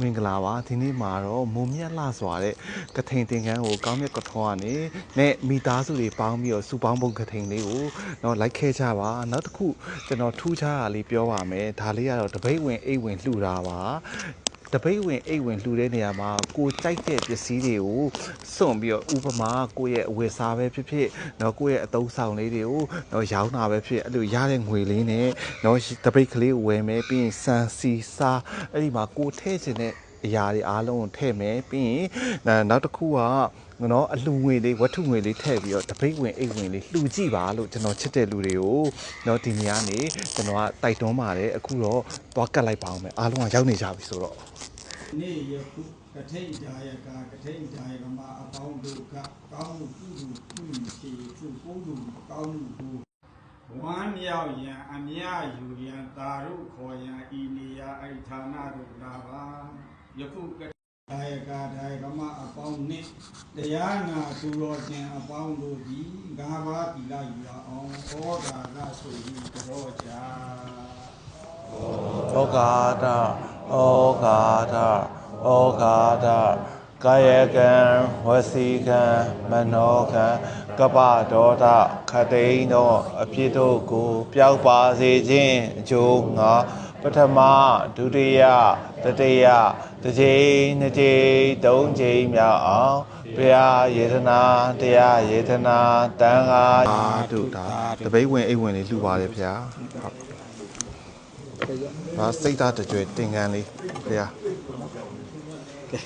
မင်္ဂလာပါဒီနေ့မှာတော့မုံမြတ်လှစွာတဲ့ကထိန်တင်ကန်းကိုကောင်းမြတ်ကထောကနေနဲ့မိသားစုတွေပေါင်းပြီးတော့စူပေါင်းပုံကထိန်လေးကိုတော့လိုက်ခဲကြပါနောက်တစ်ခုကျွန်တော်ထူးခြားတာလေးပြောပါမယ်ဒါလေးကတော့တပိတ်ဝင်အိတ်ဝင်လှူတာပါ တပိတ်ဝင်အိတ်ဝင်လှူတဲ့နေရာမှာကိုကြိုက်တဲ့ပစ္စည်းတွေကိုစွန့်ပြီးတော့ဥပမာကိုယ့်ရဲ့အဝတ်စားပဲဖြစ်ဖြစ်နော်ကိုယ့်ရဲ့အသုံးဆောင်လေးတွေကိုနော်ရောင်းတာပဲဖြစ်အဲ့လိုရတဲ့ငွေလေးနဲ့နော်တပိတ်ကလေးဝယ်မယ်ပြီးရင်စံစီစားအဲ့ဒီမှာကိုထည့်ခြင်းနဲ့အရာတွေအားလုံးကိုထည့်မယ်ပြီးရင်နောက်တစ်ခုကနော်အလှငွေလေးဝတ္ထုငွေလေးထည့်ပြီးတော့တပိတ်ဝင်အိတ်ဝင်လေးလှူကြည့်ပါလို့ကျွန်တော်ချစ်တဲ့လူတွေကိုနော်ဒီနေရာနေကျွန်တော်ကတိုက်တွန်းပါတယ်အခုတော့သွားကတ်လိုက်ပါအောင်မယ်အားလုံးကရောက်နေကြပြီဆိုတော့ နေ့ယခုကထိန်ဒါယကကထိန်ဒါယကမှာအပေါင်းတို့ကကောင်းမှုပြုမှုပြုမှုရှိသူပုဂ္ဂိုလ်ကောင်းမှုကိုဝမ်းမြောက်ရန်အမြယူရန်သာရုခေါ်ရန်ဤနေရာအိဌာနတို့လာပါယခုကဒါယကဒါယကမှာအပေါင်းနှင့်တရားနာသူတော်ရှင်အပေါင်းတို့သည်ငါးပါးသီလယူရအောင်ဩဒါရဆိုပြီးကြောကြဩဃာတ ဩဃာတဩဃာတကာယကံဝစီကံမနောကံကပ္ပဒေါတခတိန်သောအဖြစ်တို့ကိုပျောက်ပါစေခြင်းအကျိုးငါပထမဒုတိယတတိယတစ်ကြိမ်နှစ်ကြိမ်သုံးကြိမ်မြောက်အောင်ဘုရားယေသနာတရားယေသနာတန်ခါတို့ဒါတပိတ်ဝင်အိတ်ဝင်လေးလှူပါတယ်ဗျာဟုတ်။ ဒါစိတ်သားတကြွယ်တင်ကန်းလေးဗျာဒေ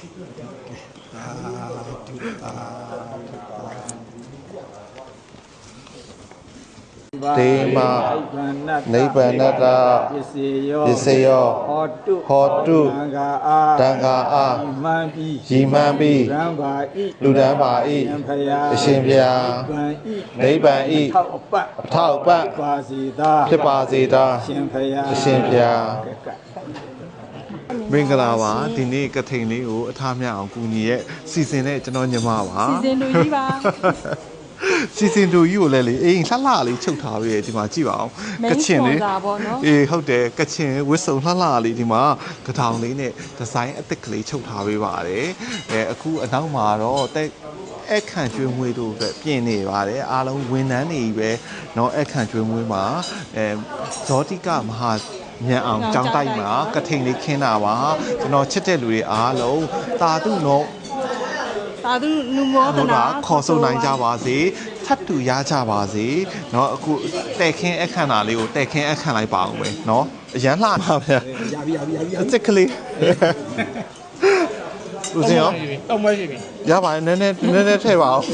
မနိဗ္ဗာန်တပစ္စယောပစ္စယောဟောတုဟောတုတံဃာအာတံဃာအားမှန်ပြီးရည်မှန်းပြီးရံပါဤလူတန်းပါဤရှင်ဖယားအရှင်ဘုရားနိဗ္ဗာန်ဤနိဗ္ဗာန်ဤထောက်အပတ်အထောက်အပံ့ပါစီသာဖြစ်ပါစေသာရှင်ဖယားအရှင်ဘုရားကဲကဲမင်္ဂလာပါဒီနေ့ကထိန်လေးကိုအထားမြအောင်ကူညီရဲ့စီစဉ်တဲ့ကျွန်တော်ညီမပါစီစဉ်လူကြီးပါ စီစဉ်တူကြီးကိုလည်းလေအိမ်လှလှလေးချုပ်ထားပြီးရဒီမှာကြည့်ပါအောင် Main ကချင်လေး sponsor ပေါ့နော် အေးဟုတ်တယ်ကချင်ဝစ်စုံလှလှလေးဒီမှာကထောင်လေးနဲ့ဒီဇိုင်းအသစ်ကလေးချုပ်ထားပေးပါတယ်အဲအခုအနောက်မှာတော့တက်အခန့်ကျွေးမွေးတို့အတွက်ပြင်နေပါတယ်အားလုံးဝန်ထမ်းတွေပဲเนาะအခန့်ကျွေးမွေးမှာအဲဇောတိကမဟာမြန်အောင်ကြောင်းတိုက်မှာကထိန်လေးခင်းတာပါကျွန်တော်ချစ်တဲ့လူတွေအားလုံးတာတုနော် သာဓုနုမောဒ တို့ နာ ကခေါ်ဆုံနိုင်ကြပါစေထပ်တူရကြပါစေเนาะအခုတဲ့ခင်းအခန့်တာလေးကိုတဲ့ခင်းအခန့်လိုက်ပါအောင်ပဲเนาะအရန်လှပါဗျာ ရပြီရပြီရပြီ အစ်စ်ကလေးဦးစင်ရော တော့မရှိပြီ ရပါတယ်နည်းနည်းနည်းနည်းထည့်ပါအောင်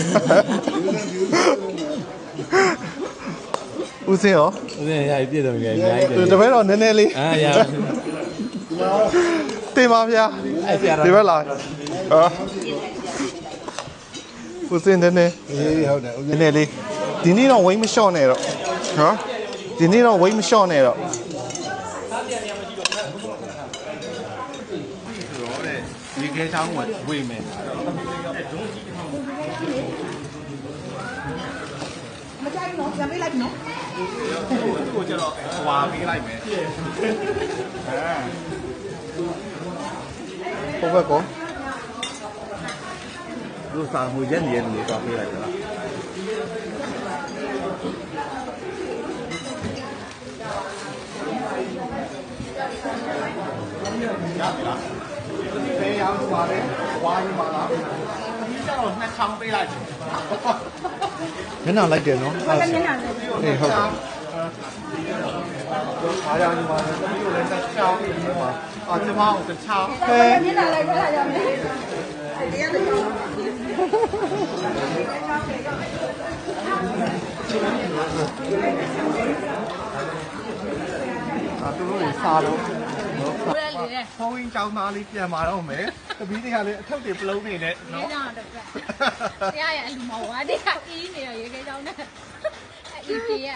ဦးစင်ရော ဦးဇင်းရပြည့်စုံကြအများကြီး တပည့်တော့နည်းနည်းလေး အာရ တင်ပါဗျာ အဲ့ဆရာတော် ဒီဘက်လာဟာ ဦးစင်နည်းနည်းအေးဟုတ်တယ်ဦးနည်းနည်းလေးဒီနေ့တော့ဝိတ်မလျှော့နဲ့တော့ဟမ်ဒီနေ့တော့ဝိတ်မလျှော့နဲ့တော့ဒီကဲချောင်းဝဝေးမယ်မကြိုက်ဘူးနော်ပြန်ပေးလိုက်ပြီနော်ကိုကျတော့ဟွာပေးလိုက်မယ်ဟုတ်ဘက်ကော လူစားမှုရက်နေရနေတော့ပေးလိုက်ကြလားဖေးရောင်းသွားတယ်ဝါးယူပါလားဒီကျတော့နှစ်ချောင်းပေးလိုက်မျက်နှာလိုက်တယ်နော်ဘာလဲမျက်နှာလဲအေးဟုတ်တယ် အားရယူပါလားတမီးကိုလည်းတစ်ချောင်းပြီးပါအာကျမကိုတစ်ချောင်းဟဲမျက်နှာလိုက်ပါရမယ်တရားလည်းကြောက်အာသူတို့တွေစားတော့နော်ဖုန်းကြီးကြောင်းသားလေးပြန်มาတော့မယ်တပီးတွေကလည်းအထုပ်တွေပလုံးနေနဲ့နော်တရားရအလူမဝါတရားအီးနေရရေခဲကြောင်းနဲ့အီးပြေးရ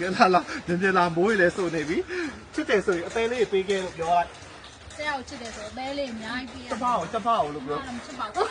ကဲလာလာညင်လာမိုးရလဲစုံနေပြီချစ်တယ်ဆိုရင်အသေးလေးပေးခဲ့လို့ပြောလိုက်ဆရာကိုချစ်တယ်ဆိုဘဲလေးအများကြီးပြေးရတပောက်တပောက်လို့ပြောမချစ်ပါဘူး